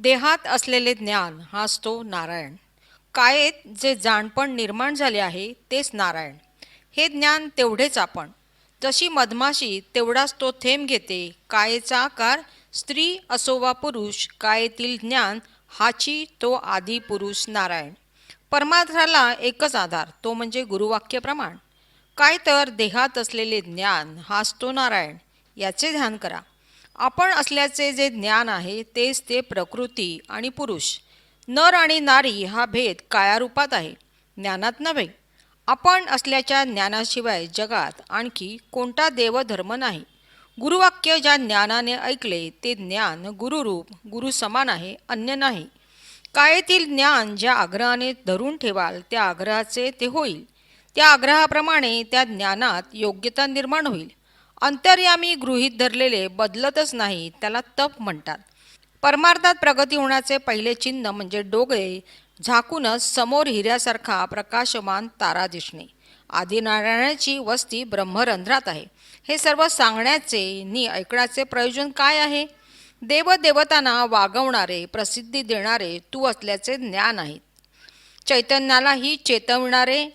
देहात असलेले ज्ञान हाच तो नारायण. कायेत जे जाणपण निर्माण झाले आहे तेच नारायण. हे ज्ञान तेवढेच आपण. जशी मधमाशी तेवढाच तो थेंब घेते कायेचा आकार स्त्री असो वा पुरुष कायेतील ज्ञान हाची तो आदी पुरुष नारायण. परमार्थाला एकच आधार तो म्हणजे गुरुवाक्य प्रमाण. काय तर देहात असलेले ज्ञान हाच तो नारायण याचे ध्यान करा. आपण असल्याचे जे ज्ञान आहे तेच ते प्रकृती आणि पुरुष. नर आणि नारी हा भेद कायारूपात आहे. ज्ञानात नव्हे. आपण असल्याच्या ज्ञानाशिवाय जगात आणखी कोणता देवधर्म नाही. गुरुवाक्य ज्या ज्ञानाने ऐकले ते ज्ञान गुरुरूप गुरु समान आहे अन्य नाही. कायेतील ज्ञान ज्या आग्रहाने धरून ठेवाल त्या आग्रहाचे ते होईल. त्या आग्रहाप्रमाणे त्या ज्ञानात योग्यता निर्माण होईल. अंतर्यामी गृहीत धरलेले बदलतच नाही त्याला तप म्हणतात. परमार्थात प्रगती होण्याचे पहिले चिन्ह म्हणजे डोळे झाकूनच समोर हिऱ्यासारखा प्रकाशमान तारा दिसणे. आदिनारायणाची वस्ती ब्रह्मरंध्रात आहे. हे सर्व सांगण्याचे नि ऐकण्याचे प्रयोजन काय आहे? देवदेवतांना वागवणारे प्रसिद्धी देणारे तू असल्याचे ज्ञान आहे. चैतन्यालाही चेतवणारे?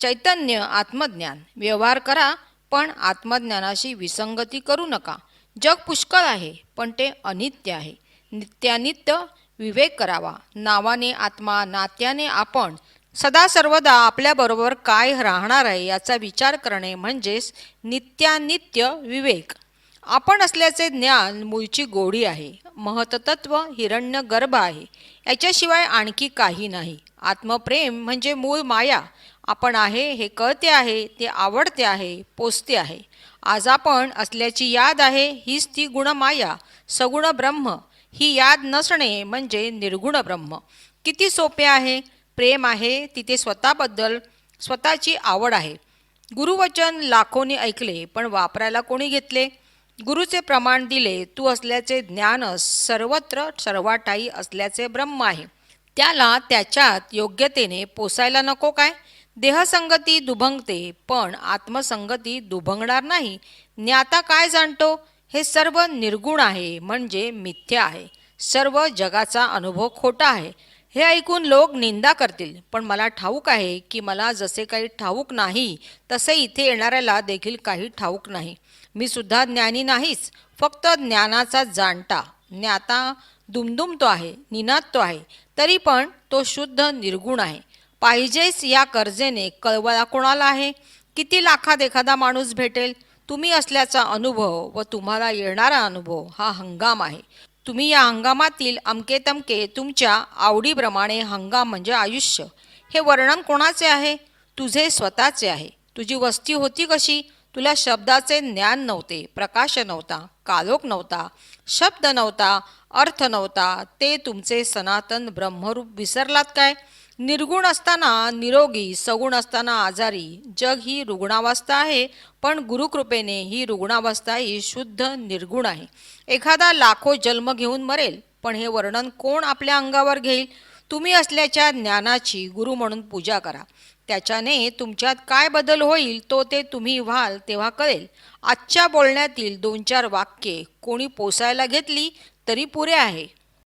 चैतन्य आत्मज्ञान. व्यवहार करा पण आत्मज्ञानाशी विसंगती करू नका. जग पुष्कळ आहे पण ते अनित्य आहे. नित्यानित्य विवेक करावा. नावाने आत्मा नात्याने आपण सदा सर्वदा आपल्याबरोबर काय राहणार आहे याचा विचार करणे म्हणजेच नित्यानित्य विवेक. आपण असल्याचे ज्ञान मूळची गोडी आहे. महतत्व हिरण्य गर्भ आहे. याच्याशिवाय आणखी काही नाही. आत्मप्रेम म्हणजे मूळ माया. आपण आहे हे कळते आहे ते आवडते आहे पोचते आहे. आज आपण असल्याची याद आहे हीच ती गुणमाया. सगुण ब्रह्म ही याद नसणे म्हणजे निर्गुण ब्रह्म. किती सोपे आहे? प्रेम आहे तिथे स्वतःबद्दल स्वतःची आवड आहे. गुरुवचन लाखोनी ऐकले पण वापरायला कोणी घेतले? गुरुचे प्रमाण दिले तू असल्याचे ज्ञान सर्वत्र सर्वाठाई असल्याचे ब्रह्म आहे. त्याला त्याच्यात योग्यतेने पोसायला नको काय? देहसंगती दुभंगते पण आत्मसंगती दुभंगणार नाही. ज्ञाता काय जाणतो? हे सर्व निर्गुण आहे म्हणजे मिथ्य आहे. सर्व जगाचा अनुभव खोटा आहे. हे ऐकून लोक निंदा करतील पण मला ठाऊक आहे की मला जसे काही ठाऊक नाही तसे इथे येणाऱ्याला देखील काही ठाऊक नाही. मी सुद्धा ज्ञानी नाहीच फक्त ज्ञानाचा जाणता. ज्ञाता दुमदुमतो आहे निनादतो आहे तरी पण तो शुद्ध निर्गुण आहे. पाहिजेच या कर्जेने कळवळा कोणाला आहे? किती लाखात एखादा माणूस भेटेल? तुम्ही असल्याचा अनुभव व तुम्हाला येणारा अनुभव हा हंगाम आहे. तुम्ही या हंगामातील अमके तमके तुमच्या आवडीप्रमाणे हंगाम म्हणजे आयुष्य. हे वर्णन कोणाचे आहे? तुझे स्वतःचे आहे. तुझी वस्ती होती कशी? तुला शब्दाचे ज्ञान नव्हते प्रकाश नव्हता कालोक नव्हता शब्द नव्हता अर्थ नव्हता ते तुमचे सनातन ब्रह्मरूप विसरलात काय? निर्गुण असताना निरोगी सगुण असताना आजारी जग ही रुग्णावस्था आहे पण गुरुकृपेने ही रुग्णावस्था ही शुद्ध निर्गुण आहे. एखादा लाखो जन्म घेऊन मरेल पण हे वर्णन कोण आपल्या अंगावर घेईल? तुम्ही असल्याच्या ज्ञानाची गुरु म्हणून पूजा करा. त्याच्याने तुमच्यात काय बदल होईल तो ते तुम्ही व्हाल तेव्हा कळेल. आजच्या बोलण्यातील दोन चार वाक्ये कोणी पोसायला घेतली तरी पुरे आहे.